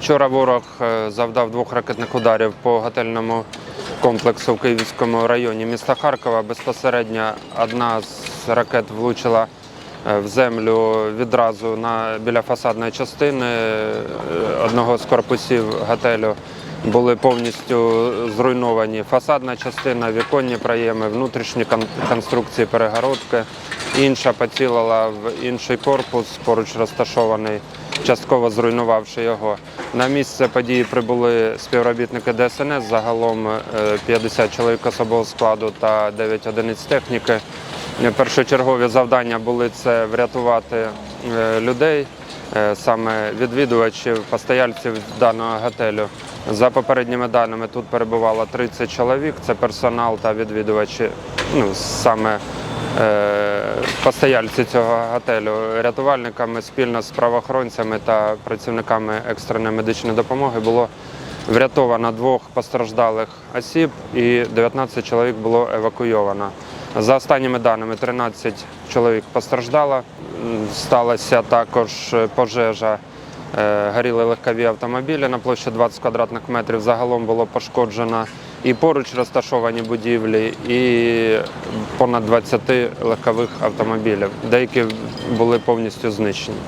Вчора ворог е, завдав двох ракетних ударів по готельному комплексу в Київському районі міста Харкова. Безпосередньо одна з ракет влучила е, в землю відразу на, біля фасадної частини е, одного з корпусів готелю. Були повністю зруйновані фасадна частина, віконні проєми, внутрішні конструкції перегородки. Інша поцілила в інший корпус, поруч розташований, частково зруйнувавши його. На місце події прибули співробітники ДСНС, загалом е, 50 чоловік особового складу та 9 одиниць техніки. Е, Першочергові завдання були це врятувати е, людей, е, саме відвідувачів, постояльців даного готелю. За попередніми даними тут перебувало 30 чоловік. Це персонал та відвідувачі, ну саме е, постояльці цього готелю. Рятувальниками спільно з правоохоронцями та працівниками екстреної медичної допомоги було врятовано двох постраждалих осіб і 19 чоловік було евакуйовано. За останніми даними, 13 чоловік постраждало. Сталася також пожежа. Е, Горіли легкові автомобілі на площі 20 квадратних метрів. Загалом було пошкоджено і поруч розташовані будівлі, і понад 20 легкових автомобілів. Деякі були повністю знищені.